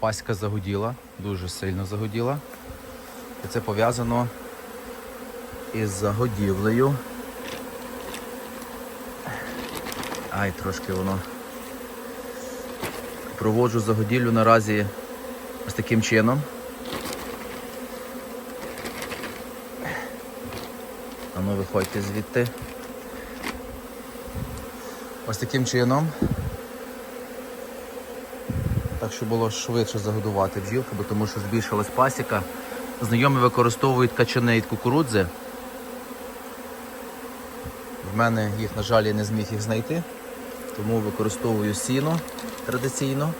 паська загуділа, дуже сильно загуділа. І це пов'язано із загодівлею. Ай, трошки воно. Проводжу загодівлю наразі ось таким чином. А ну виходьте звідти. Ось таким чином. Так що було швидше загодувати бджілку, бо тому що збільшилась пасіка. Знайомі використовують качани від кукурудзи. В мене їх, на жаль, я не зміг їх знайти, тому використовую сіно традиційно.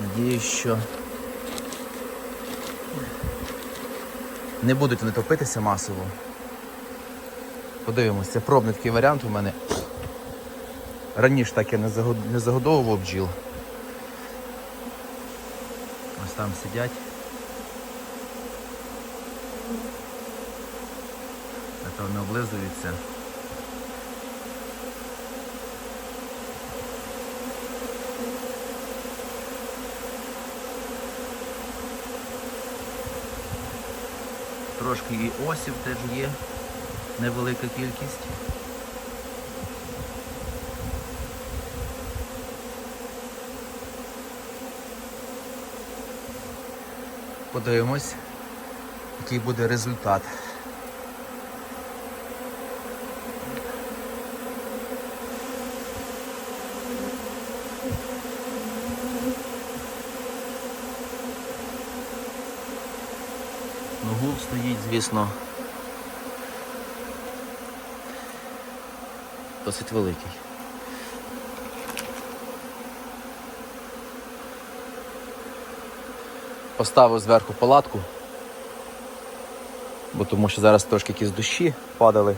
Надіюсь, що не будуть вони топитися масово. Подивимось, це пробний такий варіант у мене. Раніше так я не загодовував бджіл. Ось там сидять. Напевно, облизуються. Трошки і осів теж є, невелика кількість. Подивимось, який буде результат. Ну, гул стоїть, звісно. Досить великий. Поставив зверху палатку, бо тому що зараз трошки якісь дощі падали.